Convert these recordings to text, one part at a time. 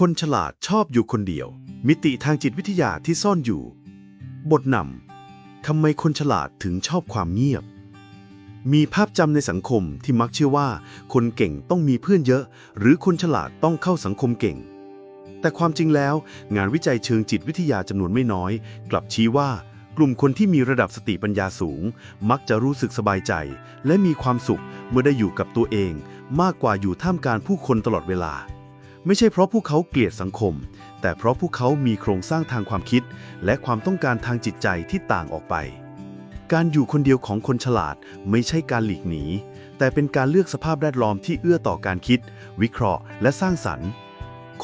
คนฉลาดชอบอยู่คนเดียว มิติทางจิตวิทยาที่ซ่อนอยู่ บทนำทำไมคนฉลาดถึงชอบความเงียบ มีภาพจำในสังคมที่มักเชื่อว่า คนเก่งต้องมีเพื่อนเยอะ หรือคนฉลาดต้องเข้าสังคมเก่ง แต่ความจริงแล้ว งานวิจัยเชิงจิตวิทยาจำนวนไม่น้อย กลับชี้ว่ากลุ่มคนที่มีระดับสติปัญญาสูง มักจะรู้สึกสบายใจ และมีความสุขเมื่อได้อยู่กับตัวเอง มากกว่าอยู่ท่ามกลางผู้คนตลอดเวลา ไม่ใช่เพราะพวกเขาเกลียดสังคม แต่เพราะพวกเขามีโครงสร้างทางความคิด และความต้องการทางจิตใจที่ต่างออกไป การอยู่คนเดียวของคนฉลาดไม่ใช่การหลีกหนี แต่เป็นการเลือกสภาพแวดล้อมที่เอื้อต่อการคิด วิเคราะห์ และสร้างสรรค์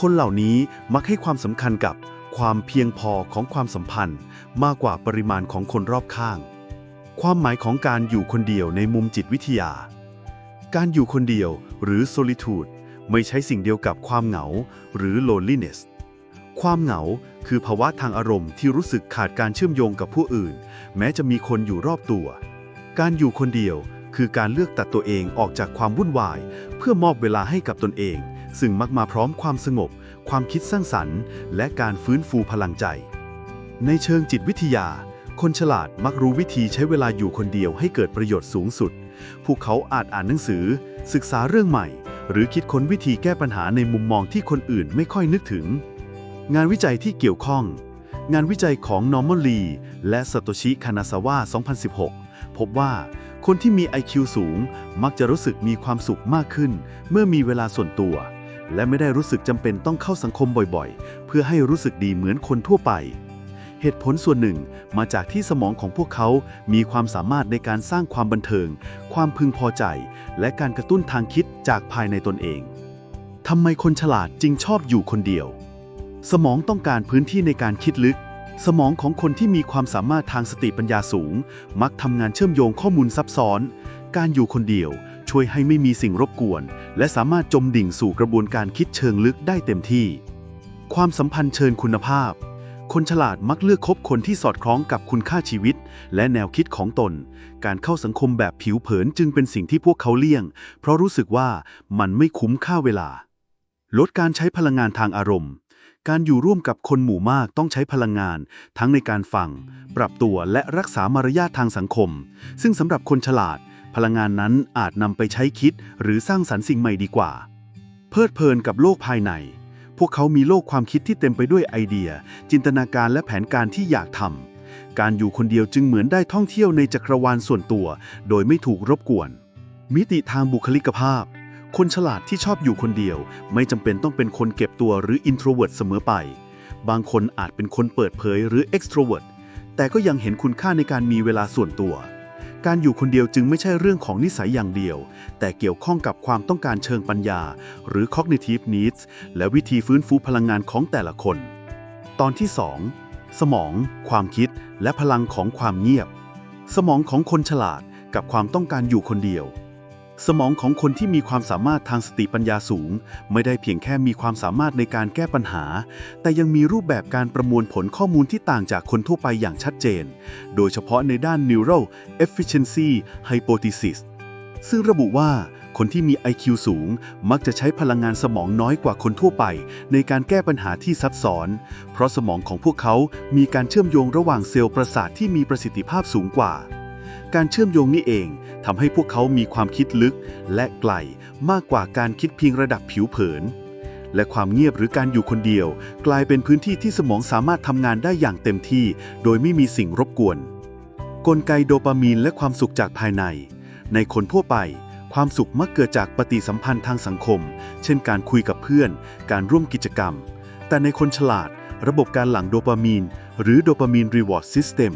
คนเหล่านี้มักให้ความสำคัญกับความเพียงพอของความสัมพันธ์ มากกว่าปริมาณของคนรอบข้าง ความหมายของการอยู่คนเดียวในมุมจิตวิทยา การอยู่คนเดียวหรือ solitude ไม่ใช่สิ่งเดียวกับความเหงาหรือ loneliness ความเหงาคือภาวะทางอารมณ์ที่รู้สึกขาดการเชื่อมโยงกับผู้อื่น แม้จะมีคนอยู่รอบตัว การอยู่คนเดียวคือการเลือกตัดตัวเองออกจากความวุ่นวาย เพื่อมอบเวลาให้กับตนเอง ซึ่งมักมาพร้อมความสงบ ความคิดสร้างสรรค์ และการฟื้นฟูพลังใจ ในเชิงจิตวิทยา คนฉลาดมักรู้วิธีใช้เวลาอยู่คนเดียวให้เกิดประโยชน์สูงสุด พวกเขาอาจอ่านหนังสือ ศึกษาเรื่องใหม่ หรือคิดค้นวิธีแก้ปัญหาในมุมมองที่คนอื่นไม่ค่อยนึกถึง งานวิจัยที่เกี่ยวข้อง งานวิจัยของ Norman Lee และซ a โตชิคานาซาวะ2016 พบว่าคนที่มี IQ สูง มักจะรู้สึกมีความสุขมากขึ้น เมื่อมีเวลาส่วนตัว และไม่ได้รู้สึกจำเป็นต้องเข้าสังคมบ่อยๆ เพื่อให้รู้สึกดีเหมือนคนทั่วไป เหตุผลส่วนหนึ่งมาจากที่สมองของพวกเขามีความสามารถในการสร้างความบันเทิง ความพึงพอใจ และการกระตุ้นทางคิดจากภายในตนเองทำไมคนฉลาดจึงชอบอยู่คนเดียว สมองต้องการพื้นที่ในการคิดลึก สมองของคนที่มีความสามารถทางสติปัญญาสูง มักทำงานเชื่อมโยงข้อมูลซับซ้อน การอยู่คนเดียวช่วยให้ไม่มีสิ่งรบกวน และสามารถจมดิ่งสู่กระบวนการคิดเชิงลึกได้เต็มที่ ความสัมพันธ์เชิญคุณภาพ คนฉลาดมักเลือกคบคนที่สอดคล้องกับคุณค่าชีวิต และแนวคิดของตน การเข้าสังคมแบบผิวเผินจึงเป็นสิ่งที่พวกเขาเลี่ยง เพราะรู้สึกว่ามันไม่คุ้มค่าเวลา ลดการใช้พลังงานทางอารมณ์ การอยู่ร่วมกับคนหมู่มากต้องใช้พลังงาน ทั้งในการฟัง ปรับตัวและรักษามารยาททางสังคม ซึ่งสำหรับคนฉลาด พลังงานนั้นอาจนำไปใช้คิด หรือสร้างสรรค์สิ่งใหม่ดีกว่า เพลิดเพลินกับโลกภายใน พวกเขามีโลกความคิดที่เต็มไปด้วยไอเดีย จินตนาการและแผนการที่อยากทำการอยู่คนเดียวจึงเหมือนได้ท่องเที่ยวในจักรวาลส่วนตัว โดยไม่ถูกรบกวน มิติทางบุคลิกภาพ คนฉลาดที่ชอบอยู่คนเดียว ไม่จำเป็นต้องเป็นคนเก็บตัวหรือ introvert เสมอไป บางคนอาจเป็นคนเปิดเผยหรืออ extrovert แต่ก็ยังเห็นคุณค่าในการมีเวลาส่วนตัว การอยู่คนเดียวจึงไม่ใช่เรื่องของนิสัยอย่างเดียว แต่เกี่ยวข้องกับความต้องการเชิงปัญญา หรือ cognitive needs และวิธีฟื้นฟูพลังงานของแต่ละคน ตอนที่ 2 สมอง ความคิด และพลังของความเงียบ สมองของคนฉลาดกับความต้องการอยู่คนเดียว สมองของคนที่มีความสามารถทางสติปัญญาสูง ไม่ได้เพียงแค่มีความสามารถในการแก้ปัญหา แต่ยังมีรูปแบบการประมวลผลข้อมูลที่ต่างจากคนทั่วไปอย่างชัดเจน โดยเฉพาะในด้าน neural efficiency hypothesis ซึ่งระบุว่าคนที่มี IQ สูง มักจะใช้พลังงานสมองน้อยกว่าคนทั่วไป ในการแก้ปัญหาที่ซับซ้อน เพราะสมองของพวกเขามีการเชื่อมโยงระหว่างเซลล์ประสาทที่มีประสิทธิภาพสูงกว่า การเชื่อมโยงนี้เองทำให้พวกเขามีความคิดลึกและไกลมากกว่าการคิดเพียงระดับผิวเผิน และความเงียบหรือการอยู่คนเดียว กลายเป็นพื้นที่ที่สมองสามารถทำงานได้อย่างเต็มที่ โดยไม่มีสิ่งรบกวน กลไกโดปามีนและความสุขจากภายใน ในคนทั่วไป ความสุขมักเกิดจากปฏิสัมพันธ์ทางสังคม เช่น การคุยกับเพื่อน การร่วมกิจกรรม แต่ในคนฉลาด ระบบการหลั่งโดปามีน หรือโดปามีนรีวอร์ดซิสเต็ม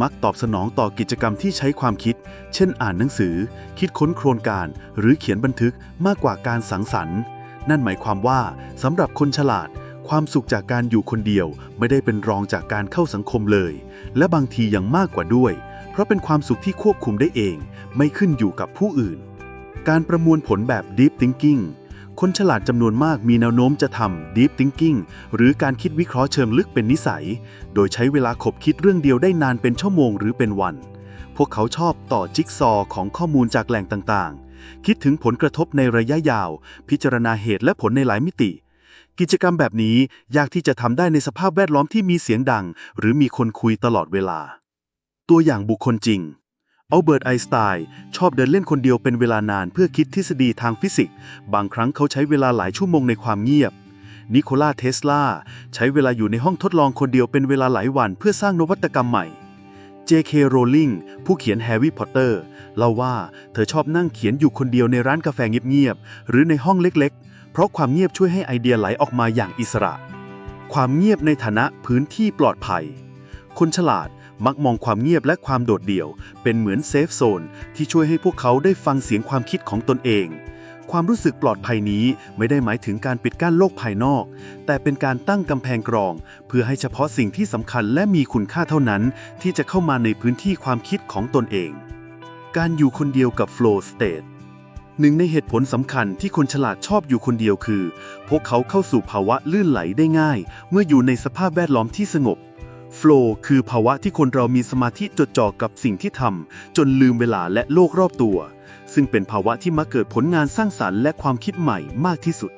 มักตอบสนองต่อกิจกรรมที่ใช้ความคิด เช่นอ่านหนังสือ คิดค้นโครงการ หรือเขียนบันทึกมากกว่าการสังสรรค์ นั่นหมายความว่าสำหรับคนฉลาด ความสุขจากการอยู่คนเดียวไม่ได้เป็นรองจากการเข้าสังคมเลย และบางทียังมากกว่าด้วย เพราะเป็นความสุขที่ควบคุมได้เอง ไม่ขึ้นอยู่กับผู้อื่น การประมวลผลแบบ Deep Thinking คนฉลาดจำนวนมากมีแนวโน้มจะทำ Deep Thinking หรือการคิดวิเคราะห์เชิงลึกเป็นนิสัย โดยใช้เวลาขบคิดเรื่องเดียวได้นานเป็นชั่วโมงหรือเป็นวัน พวกเขาชอบต่อจิ๊กซอของข้อมูลจากแหล่งต่างๆ คิดถึงผลกระทบในระยะยาว พิจารณาเหตุและผลในหลายมิติ กิจกรรมแบบนี้ยากที่จะทำได้ในสภาพแวดล้อมที่มีเสียงดัง หรือมีคนคุยตลอดเวลา ตัวอย่างบุคคลจริง อัลเบิร์ตไอน์สไตน์ชอบเดินเล่นคนเดียวเป็นเวลานานเพื่อคิดทฤษฎีทางฟิสิกส์ บางครั้งเขาใช้เวลาหลายชั่วโมงในความเงียบ นิโคลาเทสลาใช้เวลาอยู่ในห้องทดลองคนเดียวเป็นเวลาหลายวันเพื่อสร้างนวัตกรรมใหม่ J.K. Rowling ผู้เขียนแฮร์รี่พอตเตอร์เล่าว่าเธอชอบนั่งเขียนอยู่คนเดียวในร้านกาแฟเงียบๆ หรือในห้องเล็กๆ เพราะความเงียบช่วยให้ไอเดียไหลออกมาอย่างอิสระ ความเงียบในฐานะพื้นที่ปลอดภัย คนฉลาด มักมองความเงียบและความโดดเดี่ยว เป็นเหมือนเซฟโซนที่ช่วยให้พวกเขาได้ฟังเสียงความคิดของตนเอง ความรู้สึกปลอดภัยนี้ไม่ได้หมายถึงการปิดกั้นโลกภายนอก แต่เป็นการตั้งกำแพงกรอง เพื่อให้เฉพาะสิ่งที่สำคัญและมีคุณค่าเท่านั้น ที่จะเข้ามาในพื้นที่ความคิดของตนเอง การอยู่คนเดียวกับ flow state หนึ่งในเหตุผลสำคัญที่คนฉลาดชอบอยู่คนเดียวคือ พวกเขาเข้าสู่ภาวะลื่นไหลได้ง่าย เมื่ออยู่ในสภาพแวดล้อมที่สงบ flow คือภาวะที่คนเรามีสมาธิจดจ่อกับสิ่งที่ทำจนลืมเวลาและโลกรอบตัว ซึ่งเป็นภาวะที่มักเกิดผลงานสร้างสรรค์และความคิดใหม่มากที่สุด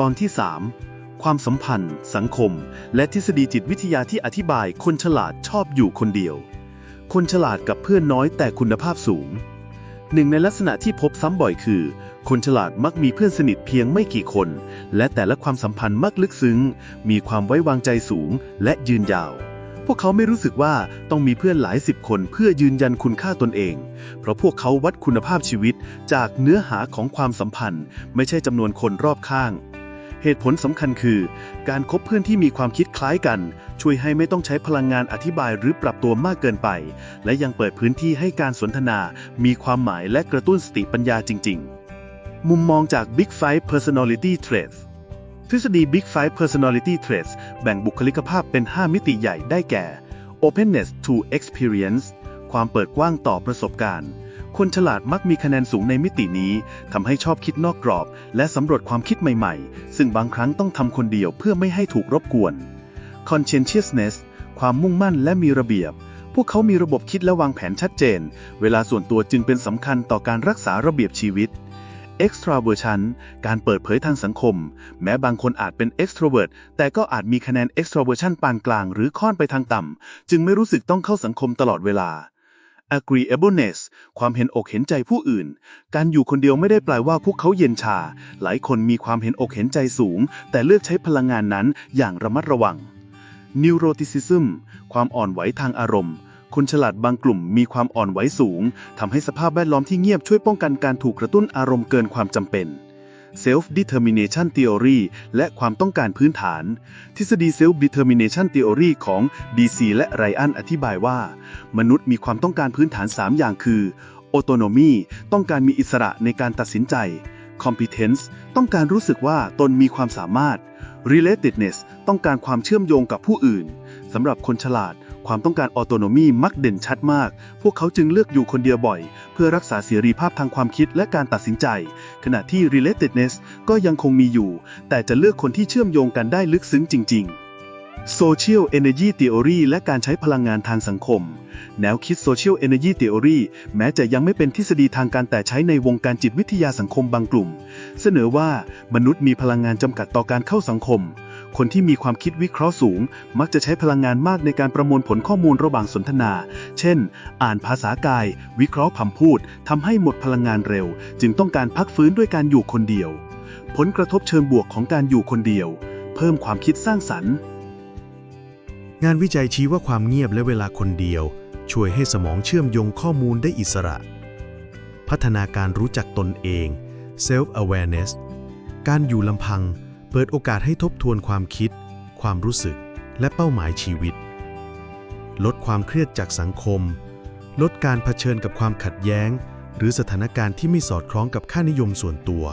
ตอนที่ 3 ความสัมพันธ์ สังคม และทฤษฎีจิตวิทยาที่อธิบายคนฉลาดชอบอยู่คนเดียว คนฉลาดกับเพื่อนน้อยแต่คุณภาพสูงหนึ่งในลักษณะที่พบซ้ำบ่อยคือ คนฉลาดมักมีเพื่อนสนิทเพียงไม่กี่คน และแต่ละความสัมพันธ์มักลึกซึ้ง มีความไว้วางใจสูงและยืนยาว พวกเขาไม่รู้สึกว่าต้องมีเพื่อนหลายสิบคนเพื่อยืนยันคุณค่าตนเอง เพราะพวกเขาวัดคุณภาพชีวิตจากเนื้อหาของความสัมพันธ์ ไม่ใช่จำนวนคนรอบข้าง เหตุผลสำคัญคือ การคบเพื่อนที่มีความคิดคล้ายกัน ช่วยให้ไม่ต้องใช้พลังงานอธิบายหรือปรับตัวมากเกินไป และยังเปิดพื้นที่ให้การสนทนา มีความหมายและกระตุ้นสติปัญญาจริง ๆ มุมมองจาก Big Five Personality Traits ทฤษฎี Big Five Personality Traits แบ่งบุคลิกภาพเป็น 5 มิติใหญ่ได้แก่ Openness to Experience ความเปิดกว้างต่อประสบการณ์ คนฉลาดมักมีคะแนนสูงในมิตินี้ทำให้ชอบคิดนอกกรอบ และสำรวจความคิดใหม่ๆ ซึ่งบางครั้งต้องทำคนเดียวเพื่อไม่ให้ถูกรบกวน Conscientiousness ความมุ่งมั่นและมีระเบียบ พวกเขามีระบบคิดและวางแผนชัดเจน เวลาส่วนตัวจึงเป็นสำคัญต่อการรักษาระเบียบชีวิต extraversion การเปิดเผยทางสังคม แม้บางคนอาจเป็น extrovert แต่ก็อาจมีคะแนน extraversion ปานกลางหรือค่อนไปทางต่ำ จึงไม่รู้สึกต้องเข้าสังคมตลอดเวลา agreeableness ความเห็นอกเห็นใจผู้อื่น การอยู่คนเดียวไม่ได้แปลว่าพวกเขาเย็นชา หลายคนมีความเห็นอกเห็นใจสูง แต่เลือกใช้พลังงานนั้นอย่างระมัดระวัง neuroticism ความอ่อนไหวทางอารมณ์ คนฉลาดบางกลุ่มมีความอ่อนไหวสูงทำให้สภาพแวดล้อมที่เงียบช่วยป้องกันการถูกกระตุ้นอารมณ์เกินความจำเป็น Self Determination Theory และความต้องการพื้นฐาน ทฤษฎี Self Determination Theory ของ DC และไรอันอธิบายว่า มนุษย์มีความต้องการพื้นฐาน 3 อย่างคือ Autonomy ต้องการมีอิสระในการตัดสินใจ Competence ต้องการรู้สึกว่าตนมีความสามารถ Relatedness ต้องการความเชื่อมโยงกับผู้อื่น สำหรับคนฉลาด ความต้องการออโตโนมีมักเด่นชัดมาก พวกเขาจึงเลือกอยู่คนเดียวบ่อย เพื่อรักษาเสรีภาพทางความคิดและการตัดสินใจ ขณะที่ relatedness ก็ยังคงมีอยู่ แต่จะเลือกคนที่เชื่อมโยงกันได้ลึกซึ้งจริง ๆ Social Energy Theory และการใช้พลังงานทางสังคม แนวคิด Social Energy Theory แม้จะยังไม่เป็นทฤษฎีทางการแต่ใช้ในวงการจิตวิทยาสังคมบางกลุ่ม เสนอว่ามนุษย์มีพลังงานจำกัดต่อการเข้าสังคม คนที่มีความคิดวิเคราะห์สูง มักจะใช้พลังงานมากในการประมวลผลข้อมูลระหว่างสนทนา เช่น อ่านภาษากาย วิเคราะห์คำพูดทำให้หมดพลังงานเร็ว จึงต้องการพักฟื้นด้วยการอยู่คนเดียว ผลกระทบเชิงบวกของการอยู่คนเดียว เพิ่มความคิดสร้างสรรค์ งานวิจัยชี้ว่าความเงียบและเวลาคนเดียว ช่วยให้สมองเชื่อมโยงข้อมูลได้อิสระ พัฒนาการรู้จักตนเอง self awareness การอยู่ลำพัง เปิดโอกาสให้ทบทวนความคิด ความรู้สึก และเป้าหมายชีวิต ลดความเครียดจากสังคม ลดการเผชิญกับความขัดแย้ง หรือสถานการณ์ที่ไม่สอดคล้องกับค่านิยมส่วนตัว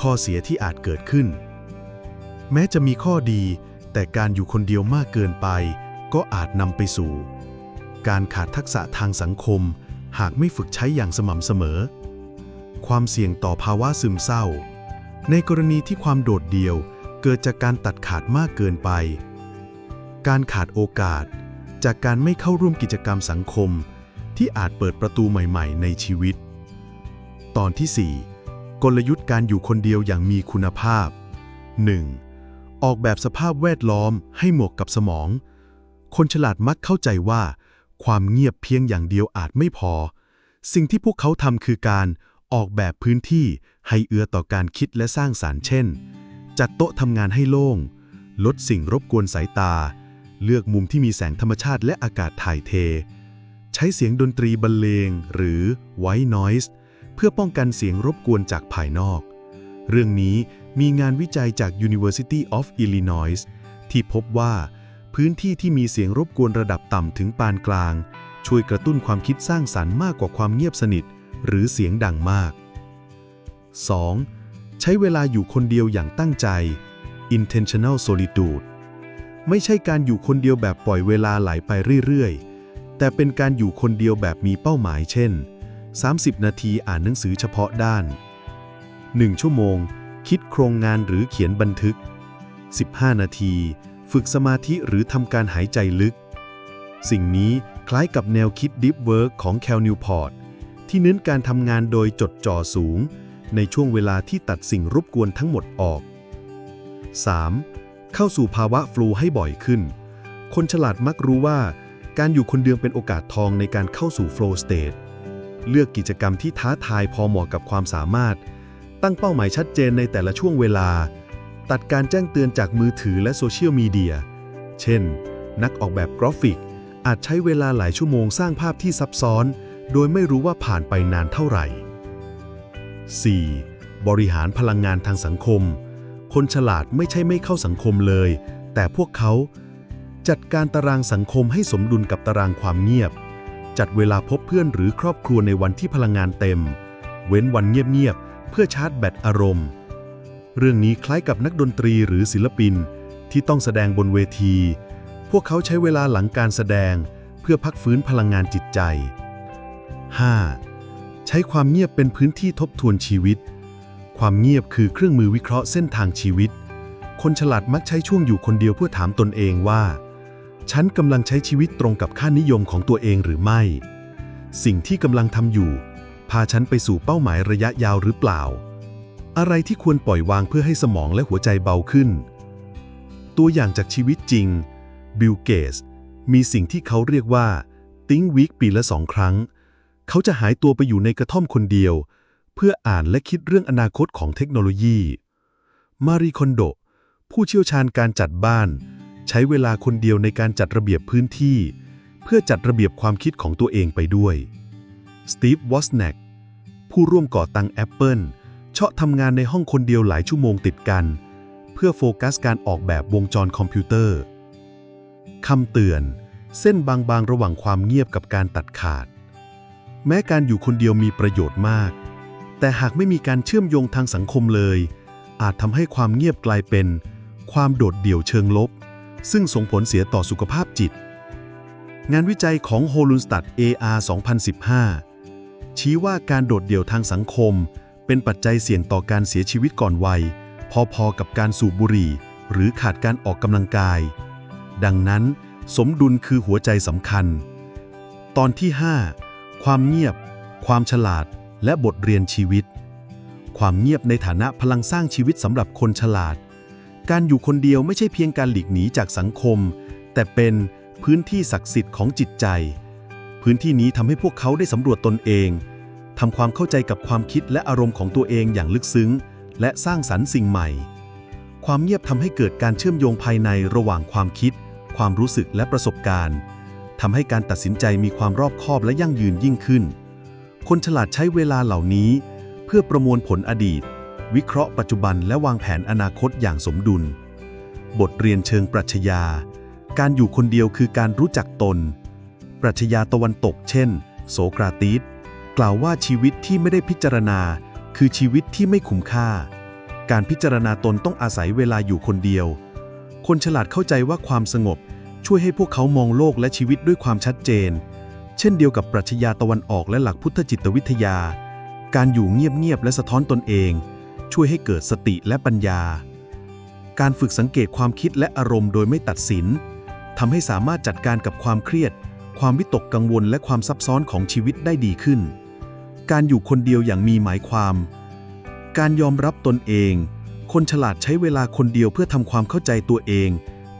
ข้อเสียที่อาจเกิดขึ้น แม้จะมีข้อดี แต่การอยู่คนเดียวมากเกินไป ก็อาจนำไปสู่ การขาดทักษะทางสังคม หากไม่ฝึกใช้อย่างสม่ำเสมอ ความเสี่ยงต่อภาวะซึมเศร้า ในกรณีที่ความโดดเดี่ยวเกิดจากการตัดขาดมากเกินไป การขาดโอกาส จากการไม่เข้าร่วมกิจกรรมสังคม ที่อาจเปิดประตูใหม่ ๆ ในชีวิต ตอนที่ 4 กลยุทธ์การอยู่คนเดียวอย่างมีคุณภาพ 1. ออกแบบสภาพแวดล้อมให้เหมาะกับสมอง คนฉลาดมักเข้าใจว่า ความเงียบเพียงอย่างเดียวอาจไม่พอ สิ่งที่พวกเขาทำคือการ ออกแบบพื้นที่ให้เอื้อต่อการคิดและสร้างสารรค์เช่น จัดโต๊ะทำงานให้โล่ง ลดสิ่งรบกวนสายตา เลือกมุมที่มีแสงธรรมชาติและอากาศถ่ายเท ใช้เสียงดนตรีบรรเลงหรือ white noise เพื่อป้องกันเสียงรบกวนจากภายนอก เรื่องนี้มีงานวิจัยจาก University of Illinois ที่พบว่า พื้นที่ที่มีเสียงรบกวนระดับต่ำถึงปานกลาง ช่วยกระตุ้นความคิดสร้างสรรค์มากกว่าความเงียบสนิท หรือเสียงดังมาก 2. ใช้เวลาอยู่คนเดียวอย่างตั้งใจ intentional solitude ไม่ใช่การอยู่คนเดียวแบบปล่อยเวลาไหลไปเรื่อยๆ แต่เป็นการอยู่คนเดียวแบบมีเป้าหมายเช่น 30 นาทีอ่านหนังสือเฉพาะด้าน 1 ชั่วโมง คิดโครงงานหรือเขียนบันทึก 15 นาที ฝึกสมาธิหรือทำการหายใจลึก สิ่งนี้คล้ายกับแนวคิด Deep Work ของแคลนิวพอร์ต ที่เน้นการทำงานโดยจดจ่อสูง ในช่วงเวลาที่ตัดสิ่งรบกวนทั้งหมดออก 3. เข้าสู่ภาวะฟลูให้บ่อยขึ้น คนฉลาดมักรู้ว่า การอยู่คนเดียวเป็นโอกาสทองในการเข้าสู่โฟล์สเตทเลือกกิจกรรมที่ท้าทายพอเหมาะกับความสามารถ ตั้งเป้าหมายชัดเจนในแต่ละช่วงเวลา ตัดการแจ้งเตือนจากมือถือและโซเชียลมีเดีย เช่น นักออกแบบกราฟิก อาจใช้เวลาหลายชั่วโมงสร้างภาพที่ซับซ้อน โดยไม่รู้ว่าผ่านไปนานเท่าไหร่ 4. บริหารพลังงานทางสังคม คนฉลาดไม่ใช่ไม่เข้าสังคมเลย แต่พวกเขาจัดการตารางสังคมให้สมดุลกับตารางความเงียบ จัดเวลาพบเพื่อนหรือครอบครัวในวันที่พลังงานเต็ม เว้นวันเงียบๆเพื่อชาร์จแบตอารมณ์ เรื่องนี้คล้ายกับนักดนตรีหรือศิลปินที่ต้องแสดงบนเวที พวกเขาใช้เวลาหลังการแสดงเพื่อพักฟื้นพลังงานจิตใจ 5. ใช้ความเงียบเป็นพื้นที่ทบทวนชีวิต ความเงียบคือเครื่องมือวิเคราะห์เส้นทางชีวิต คนฉลาดมักใช้ช่วงอยู่คนเดียวเพื่อถามตนเองว่า ฉันกำลังใช้ชีวิตตรงกับค่านิยมของตัวเองหรือไม่ สิ่งที่กำลังทำอยู่ พาฉันไปสู่เป้าหมายระยะยาวหรือเปล่า อะไรที่ควรปล่อยวางเพื่อให้สมองและหัวใจเบาขึ้น ตัวอย่างจากชีวิตจริง บิลเกสมีสิ่งที่เขาเรียกว่า Think Week ปีละสองครั้ง เขาจะหายตัวไปอยู่ในกระท่อมคนเดียว เพื่ออ่านและคิดเรื่องอนาคตของเทคโนโลยี มารีคอนโด ผู้เชี่ยวชาญการจัดบ้าน ใช้เวลาคนเดียวในการจัดระเบียบพื้นที่ เพื่อจัดระเบียบความคิดของตัวเองไปด้วย สตีฟ วอสแนกผู้ร่วมก่อตั้ง Apple เชาะทำงานในห้องคนเดียวหลายชั่วโมงติดกัน เพื่อโฟกัสการออกแบบวงจรคอมพิวเตอร์ คำเตือน เส้นบางๆ ระหว่างความเงียบกับการตัดขาด แม้การอยู่คนเดียวมีประโยชน์มาก แต่หากไม่มีการเชื่อมโยงทางสังคมเลย อาจทำให้ความเงียบกลายเป็น ความโดดเดี่ยวเชิงลบ ซึ่งส่งผลเสียต่อสุขภาพจิต งานวิจัยของ h o l u n s t a d AR 2015 ชี้ว่าการโดดเดี่ยวทางสังคม เป็นปัจจัยเสี่ยงต่อการเสียชีวิตก่อนวัย พอๆกับการสูบบุหรี่ หรือขาดการออกกำลังกาย ดังนั้น สมดุลคือหัวใจสำคัญ ตอนที่ 5 ความเงียบ ความฉลาด และบทเรียนชีวิต ความเงียบในฐานะพลังสร้างชีวิตสำหรับคนฉลาด การอยู่คนเดียวไม่ใช่เพียงการหลีกหนีจากสังคม แต่เป็นพื้นที่ศักดิ์สิทธิ์ของจิตใจ พื้นที่นี้ทำให้พวกเขาได้สำรวจตนเองทำความเข้าใจกับความคิดและอารมณ์ของตัวเองอย่างลึกซึ้ง และสร้างสรรค์สิ่งใหม่ ความเงียบทำให้เกิดการเชื่อมโยงภายในระหว่างความคิด ความรู้สึกและประสบการณ์ ทำให้การตัดสินใจมีความรอบคอบและยั่งยืนยิ่งขึ้น คนฉลาดใช้เวลาเหล่านี้ เพื่อประมวลผลอดีต วิเคราะห์ปัจจุบันและวางแผนอนาคตอย่างสมดุล บทเรียนเชิงปรัชญา การอยู่คนเดียวคือการรู้จักตน ปรัชญาตะวันตกเช่น โสกราติสกล่าวว่าชีวิตที่ไม่ได้พิจารณา คือชีวิตที่ไม่คุ้มค่า การพิจารณาตนต้องอาศัยเวลาอยู่คนเดียว คนฉลาดเข้าใจว่าความสงบ ช่วยให้พวกเขามองโลกและชีวิตด้วยความชัดเจน เช่นเดียวกับปรัชญาตะวันออกและหลักพุทธจิตวิทยา การอยู่เงียบๆและสะท้อนตนเอง ช่วยให้เกิดสติและปัญญา การฝึกสังเกตความคิดและอารมณ์โดยไม่ตัดสินทำให้สามารถจัดการกับความเครียด ความวิตกกังวลและความซับซ้อนของชีวิตได้ดีขึ้น การอยู่คนเดียวอย่างมีหมายความ การยอมรับตนเอง คนฉลาดใช้เวลาคนเดียวเพื่อทำความเข้าใจตัวเอง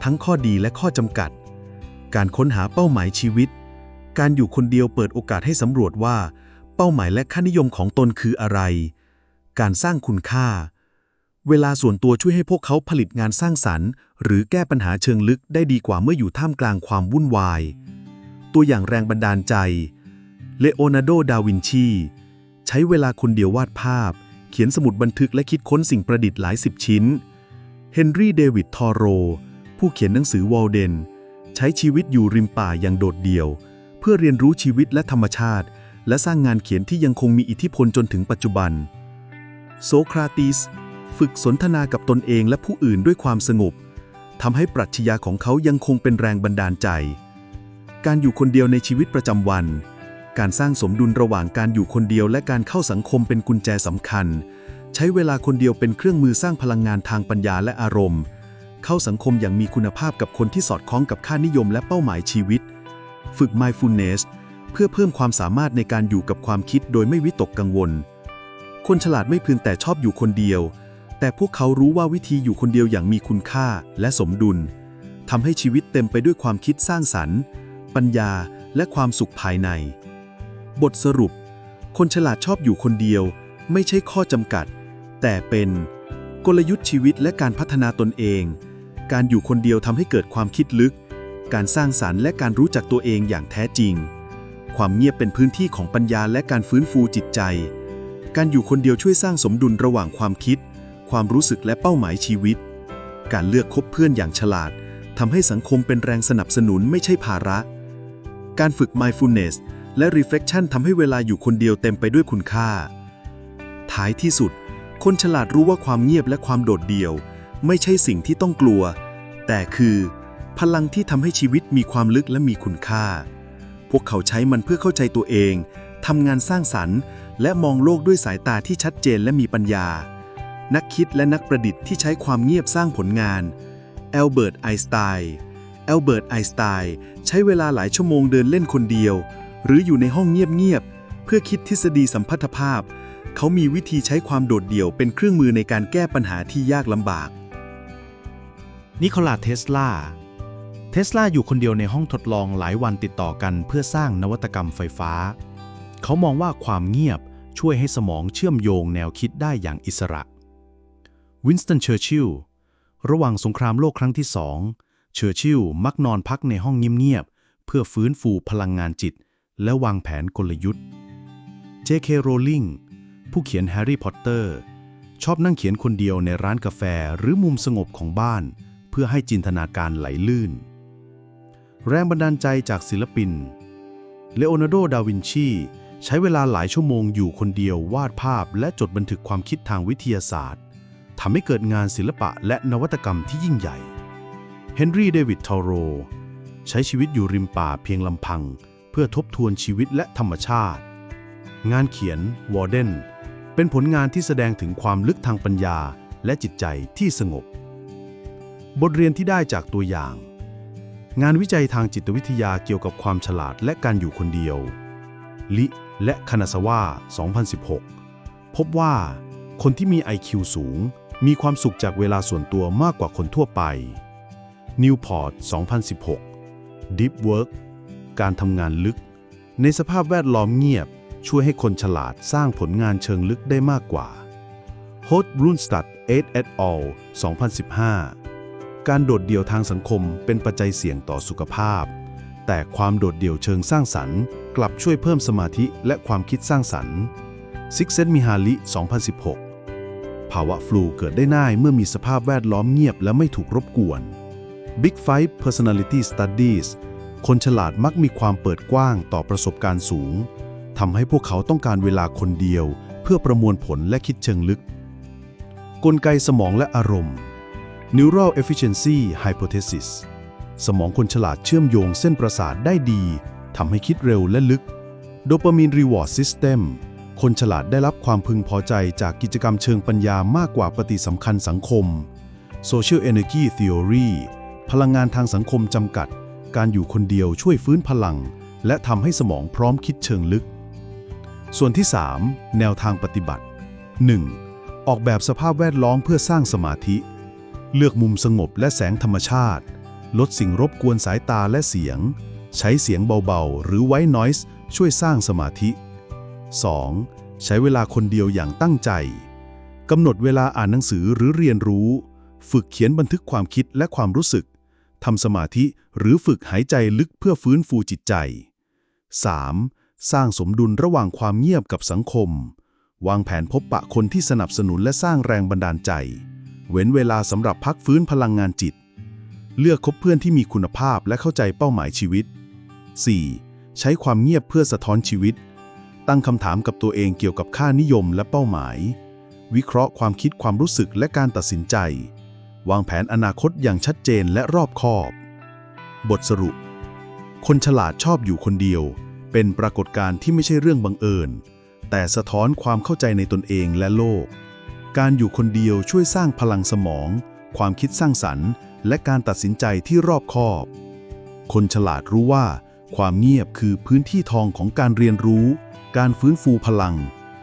ทั้งข้อดีและข้อจำกัด การค้นหาเป้าหมายชีวิต การอยู่คนเดียวเปิดโอกาสให้สำรวจว่า เป้าหมายและค่านิยมของตนคืออะไร การสร้างคุณค่า เวลาส่วนตัวช่วยให้พวกเขาผลิตงานสร้างสรรค์ หรือแก้ปัญหาเชิงลึกได้ดีกว่าเมื่ออยู่ท่ามกลางความวุ่นวาย ตัวอย่างแรงบันดาลใจ เลโอนาร์โด ดาวินชี ใช้เวลาคนเดียววาดภาพ เขียนสมุดบันทึกและคิดค้นสิ่งประดิษฐ์หลายสิบชิ้น เฮนรี่ เดวิด ทอโร ผู้เขียนหนังสือวอลเดน ใช้ชีวิตอยู่ริมป่าอย่างโดดเดี่ยว เพื่อเรียนรู้ชีวิตและธรรมชาติ และสร้างงานเขียนที่ยังคงมีอิทธิพลจนถึงปัจจุบัน โซคราติส ฝึกสนทนากับตนเองและผู้อื่นด้วยความสงบทำให้ปรัชญาของเขายังคงเป็นแรงบันดาลใจ การอยู่คนเดียวในชีวิตประจำวัน การสร้างสมดุลระหว่างการอยู่คนเดียวและการเข้าสังคมเป็นกุญแจสำคัญ ใช้เวลาคนเดียวเป็นเครื่องมือสร้างพลังงานทางปัญญาและอารมณ์ เข้าสังคมอย่างมีคุณภาพกับคนที่สอดคล้องกับค่านิยมและเป้าหมายชีวิต ฝึก mindfulness เพื่อเพิ่มความสามารถในการอยู่กับความคิดโดยไม่วิตกกังวล คนฉลาดไม่เพียงแต่ชอบอยู่คนเดียว แต่พวกเขารู้ว่าวิธีอยู่คนเดียวอย่างมีคุณค่าและสมดุลทำให้ชีวิตเต็มไปด้วยความคิดสร้างสรรค์ ปัญญา และความสุขภายใน บทสรุป คนฉลาดชอบอยู่คนเดียว ไม่ใช่ข้อจำกัด แต่เป็น กลยุทธ์ชีวิตและการพัฒนาตนเอง การอยู่คนเดียวทำให้เกิดความคิดลึก การสร้างสรรค์และการรู้จักตัวเองอย่างแท้จริง ความเงียบเป็นพื้นที่ของปัญญาและการฟื้นฟูจิตใจ การอยู่คนเดียวช่วยสร้างสมดุลระหว่างความคิด ความรู้สึกและเป้าหมายชีวิต การเลือกคบเพื่อนอย่างฉลาดทำให้สังคมเป็นแรงสนับสนุนไม่ใช่ภาระ การฝึก mindfulness และ reflection ทำให้เวลาอยู่คนเดียวเต็มไปด้วยคุณค่า ท้ายที่สุด คนฉลาดรู้ว่าความเงียบและความโดดเดี่ยว ไม่ใช่สิ่งที่ต้องกลัว แต่คือ พลังที่ทำให้ชีวิตมีความลึกและมีคุณค่า พวกเขาใช้มันเพื่อเข้าใจตัวเองทำงานสร้างสรรค์ และมองโลกด้วยสายตาที่ชัดเจนและมีปัญญา นักคิดและนักประดิษฐ์ที่ใช้ความเงียบสร้างผลงานแอลเบิร์ตไอน์สไตน์แอลเบิร์ตไอน์สไตน์ใช้เวลาหลายชั่วโมงเดินเล่นคนเดียว หรืออยู่ในห้องเงียบๆเพื่อคิดทฤษฎีสัมพัทธภาพ เขามีวิธีใช้ความโดดเดี่ยวเป็นเครื่องมือในการแก้ปัญหาที่ยากลำบาก นิโคลาเทสลา เทสลาอยู่คนเดียวในห้องทดลองหลายวันติดต่อกันเพื่อสร้างนวัตกรรมไฟฟ้า เขามองว่าความเงียบช่วยให้สมองเชื่อมโยงแนวคิดได้อย่างอิสระ วินสตันเชอร์ชิลระหว่างสงครามโลกครั้งที่สอง เชอร์ชิลมักนอนพักในห้องเงียบๆเพื่อฟื้นฟูพลังงานจิต และวางแผนกลยุทธ์ J.K. Rowling ผู้เขียนแฮร์รี่พอตเตอร์ชอบนั่งเขียนคนเดียวในร้านกาแฟหรือมุมสงบของบ้านเพื่อให้จินตนาการไหลลื่น แรงบันดาลใจจากศิลปิน เลโอนาร์โด ดาวินชี ใช้เวลาหลายชั่วโมงอยู่คนเดียววาดภาพและจดบันทึกความคิดทางวิทยาศาสตร์ทำให้เกิดงานศิลปะและนวัตกรรมที่ยิ่งใหญ่ เฮนรี่เดวิดทอโร ใช้ชีวิตอยู่ริมป่าเพียงลำพัง เพื่อทบทวนชีวิตและธรรมชาติ งานเขียนวอร์เดนเป็นผลงานที่แสดงถึงความลึกทางปัญญาและจิตใจที่สงบ บทเรียนที่ได้จากตัวอย่าง งานวิจัยทางจิตวิทยาเกี่ยวกับความฉลาดและการอยู่คนเดียว ลิ และคานาซาวะ2016 พบว่า คนที่มี IQ สูง มีความสุขจากเวลาส่วนตัวมากกว่าคนทั่วไป Newport 2016 Deep Work การทำงานลึก ในสภาพแวดล้อมเงียบ ช่วยให้คนฉลาดสร้างผลงานเชิงลึกได้มากกว่า h o t b r u n s t a d et et al 2015 การโดดเดี่ยวทางสังคมเป็นปัจจัยเสี่ยงต่อสุขภาพ แต่ความโดดเดี่ยวเชิงสร้างสรรค์ กลับช่วยเพิ่มสมาธิและความคิดสร้างสรรค์ซิกเซนมิฮาลิ 2016 ภาวะฟลูเกิดได้ง่ายเมื่อมีสภาพแวดล้อมเงียบและไม่ถูกรบกวน Big Five Personality Studies คนฉลาดมักมีความเปิดกว้างต่อประสบการณ์สูงทำให้พวกเขาต้องการเวลาคนเดียว เพื่อประมวลผลและคิดเชิงลึก กลไกสมองและอารมณ์ Neural Efficiency Hypothesis สมองคนฉลาดเชื่อมโยงเส้นประสาทได้ดีทำให้คิดเร็วและลึก Dopamine Reward System คนฉลาดได้รับความพึงพอใจจากกิจกรรมเชิงปัญญามากกว่าปฏิสัมพันธ์สังคม Social Energy Theory พลังงานทางสังคมจำกัด การอยู่คนเดียวช่วยฟื้นพลัง และทำให้สมองพร้อมคิดเชิงลึก ส่วนที่ 3 แนวทางปฏิบัติ 1. ออกแบบสภาพแวดล้อมเพื่อสร้างสมาธิ เลือกมุมสงบและแสงธรรมชาติ ลดสิ่งรบกวนสายตาและเสียง ใช้เสียงเบาๆ หรือไว้นอยส์ช่วยสร้างสมาธิ 2. ใช้เวลาคนเดียวอย่างตั้งใจ กำหนดเวลาอ่านหนังสือหรือเรียนรู้ ฝึกเขียนบันทึกความคิดและความรู้สึก ทำสมาธิหรือฝึกหายใจลึกเพื่อฟื้นฟูจิตใจ 3. สร้างสมดุลระหว่างความเงียบกับสังคม วางแผนพบปะคนที่สนับสนุนและสร้างแรงบันดาลใจ เว้นเวลาสำหรับพักฟื้นพลังงานจิต เลือกคบเพื่อนที่มีคุณภาพและเข้าใจเป้าหมายชีวิต 4. ใช้ความเงียบเพื่อสะท้อนชีวิต ตั้งคำถามกับตัวเองเกี่ยวกับค่านิยมและเป้าหมาย วิเคราะห์ความคิดความรู้สึกและการตัดสินใจ วางแผนอนาคตอย่างชัดเจนและรอบคอบ บทสรุป คนฉลาดชอบอยู่คนเดียว เป็นปรากฏการณ์ที่ไม่ใช่เรื่องบังเอิญ แต่สะท้อนความเข้าใจในตนเองและโลก การอยู่คนเดียวช่วยสร้างพลังสมอง ความคิดสร้างสรรค์ และการตัดสินใจที่รอบคอบ คนฉลาดรู้ว่า ความเงียบคือพื้นที่ทองของการเรียนรู้ การฟื้นฟูพลัง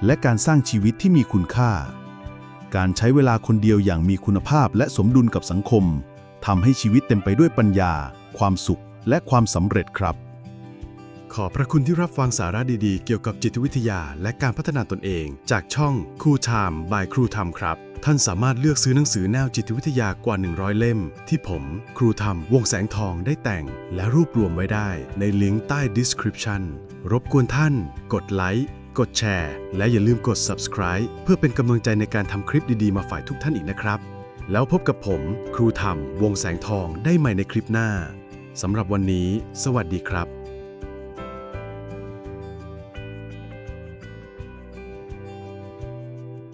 และการสร้างชีวิตที่มีคุณค่า การใช้เวลาคนเดียวอย่างมีคุณภาพและสมดุลกับสังคมทำให้ชีวิตเต็มไปด้วยปัญญา ความสุข และความสำเร็จครับ ขอบพระคุณที่รับฟังสาระดีๆ เกี่ยวกับจิตวิทยาและการพัฒนาตนเอง จากช่อง Cool Time by ครูทำครับ ท่านสามารถเลือกซื้อหนังสือแนวจิตวิทยากว่า 100 เล่ม ที่ผม ครูทำวงแสงทองได้แต่ง และรวบรวมไว้ได้ ในลิงก์ใต้ description รบกวนท่าน กดไลค์กดแชร์ และอย่าลืมกด subscribe เพื่อเป็นกำลังใจในการทำคลิปดีๆ มาฝ่ายทุกท่านอีกนะครับ แล้วพบกับผม ครูทำวงแสงทองได้ใหม่ในคลิปหน้าสำหรับวันนี้ สวัสดีครับ